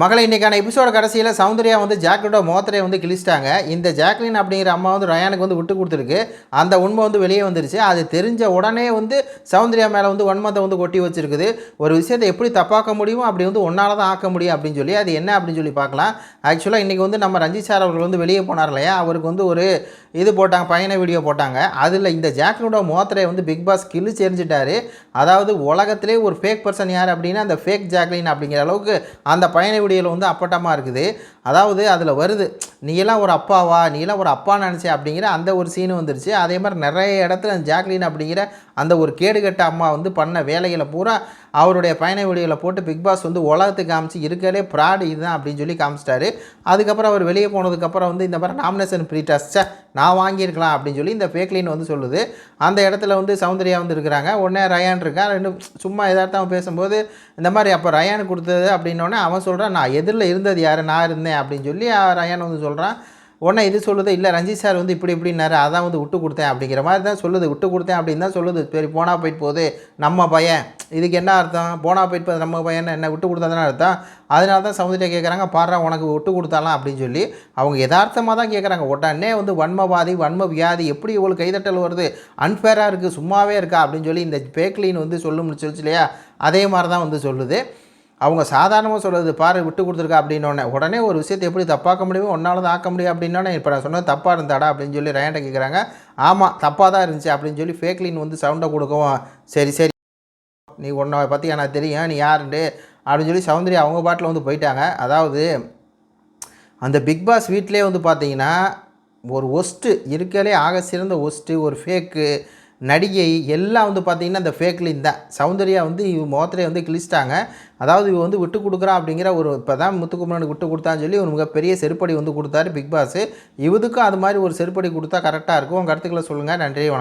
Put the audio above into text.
மகளை இன்றைக்கான எபிசோட கடைசியில் சௌந்தர்யா வந்து ஜாக்லினோட மோத்தரையை வந்து கிழிச்சிட்டாங்க. இந்த ஜாக்லின் அப்படிங்கிற அம்மா வந்து ரயானுக்கு வந்து விட்டு கொடுத்துருக்கு. அந்த உண்மை வந்து வெளியே வந்துருச்சு. அது தெரிஞ்ச உடனே வந்து சௌந்தர்யா மேலே வந்து வன்மத்தை வந்து கொட்டி வச்சிருக்குது. ஒரு விஷயத்தை எப்படி தப்பாக்க முடியுமோ அப்படி வந்து ஒன்றால் தான் ஆக்க முடியும் அப்படின்னு சொல்லி அது என்ன அப்படின்னு சொல்லி பார்க்கலாம். ஆக்சுவலாக இன்றைக்கி வந்து நம்ம ரஞ்சித் சார் அவர்கள் வந்து வெளியே போனார் இல்லையா? அவருக்கு வந்து ஒரு இது போட்டாங்க பயண வீடியோ போட்டாங்க. அதில் இந்த ஜாக்லினோட மோத்தரையை வந்து பிக் பாஸ் கிழிச்சு எரிஞ்சிட்டாரு. அதாவது உலகத்திலே ஒரு ஃபேக் பர்சன் யார் அப்படின்னா அந்த ஃபேக் ஜாக்லின் அப்படிங்கிற அளவுக்கு அந்த பயண வீடியோவில் வந்து அப்பட்டமாக இருக்குது. அதாவது அதில் வருது நீ எல்லாம் ஒரு அப்பாவா? நீ எல்லாம் ஒரு அப்பா நினச்சே அப்படிங்கிற அந்த ஒரு சீன் வந்துருச்சு. அதே மாதிரி நிறைய இடத்துல ஜாக்லின் அப்படிங்கிற அந்த ஒரு கேடுகட்ட அம்மா வந்து பண்ண வேலைகளை பூரா அவருடைய பயண வீடியோவில் போட்டு பிக் பாஸ் வந்து உலகத்துக்கு காமிச்சு இருக்கிறதே ப்ராடு இதுதான் அப்படின்னு சொல்லி காமிச்சிட்டாரு. அதுக்கப்புறம் அவர் வெளியே போனதுக்கப்புறம் வந்து இந்த மாதிரி நாமினேஷன் ப்ரீ சே நான் வாங்கியிருக்கலாம் அப்படின்னு சொல்லி இந்த ஃபேக்லின் வந்து சொல்லுது. அந்த இடத்துல வந்து சௌந்தர்யா வந்து இருக்கிறாங்க. உடனே ரயான் இருக்கான் ரெண்டு சும்மா எதார்த்தம் பேசும்போது இந்த மாதிரி அப்போ ரயான் கொடுத்தது அப்படின்னோடனே அவன் சொல்கிறான் நான் எதிரில் இருந்தது யார்? நான் இருந்தேன். அப்படின்னு சொல்லி ரயான் வந்து சொல்கிறான் உடனே இது சொல்லுது இல்லை ரஞ்சித் சார் வந்து இப்படி இப்படின்னாரு அதான் வந்து விட்டு கொடுத்தேன் அப்படிங்கிற மாதிரி தான் சொல்லுது. விட்டு கொடுத்தேன் அப்படின்னு தான் சொல்லுது. சரி போனால் போயிட்டு போகுது. நம்ம பையன். இதுக்கு என்ன அர்த்தம்? போனால் போயிட்டு போகுது நம்ம பையன் என்ன விட்டு கொடுத்தா தானே அர்த்தம்? அதனால தான் சமுதிரியை கேட்குறாங்க பாடுறா உனக்கு விட்டு கொடுத்தாலாம் அப்படின்னு சொல்லி அவங்க யதார்த்தமாக தான் கேட்குறாங்க உடனே வந்து வன்மவாதி வன்ம வியாதி எப்படி இவ்வளோ கைதட்டல் வருது? அன்ஃபேராக இருக்குது சும்மாவே இருக்கா? அப்படின்னு சொல்லி இந்த பேக்லின் வந்து சொல்லும் சொல்லிச்சு இல்லையா? அதே மாதிரி தான் வந்து சொல்லுது. அவங்க சாதாரணமாக சொல்கிறது பாரு விட்டு கொடுத்துருக்கா அப்படின்னோடனே உடனே ஒரு விஷயத்தை எப்படி தப்பாக்க முடியுமோ ஒன்றால் தான் ஆக்க முடியும் அப்படின்னோடனே இப்போ நான் சொன்னது தப்பாக இருந்தாடா அப்படின்னு சொல்லி ரேண்ட கேட்குறாங்க ஆமாம் தப்பாக தான் இருந்துச்சு அப்படின்னு சொல்லி ஃபேக்லின் வந்து சவுண்டை கொடுக்கவும் சரி சரி நீ உன்னை பற்றி எனக்கு தெரியும் நீ யாருண்டு? அப்படின்னு சொல்லி சௌந்தரி அவங்க பாட்டில் வந்து போயிட்டாங்க. அதாவது அந்த பிக் பாஸ் வீட்டிலே வந்து பார்த்தீங்கன்னா ஒரு ஒஸ்ட்டு இருக்கலே ஆக சிறந்த ஒஸ்ட்டு ஒரு ஃபேக்கு நடிகை எல்லாம் வந்து பார்த்தீங்கன்னா இந்த ஃபேக்லின் தான். சௌந்தர்யா வந்து இவ மோத்திரையை வந்து கிழிச்சிட்டாங்க. அதாவது இவ வந்து விட்டு கொடுக்குறா அப்படிங்கிற ஒரு இப்போ தான் முத்துக்குமரனுக்கு விட்டு கொடுத்தான்னு சொல்லி ஒரு மிகப்பெரிய செருப்படி வந்து கொடுத்தாரு பிக் பாஸ். இவதுக்கும் அது மாதிரி ஒரு செருப்படி கொடுத்தா கரெக்டாக இருக்கும். உங்கள் கருத்துக்களை சொல்லுங்கள் நன்றி வணக்கம்.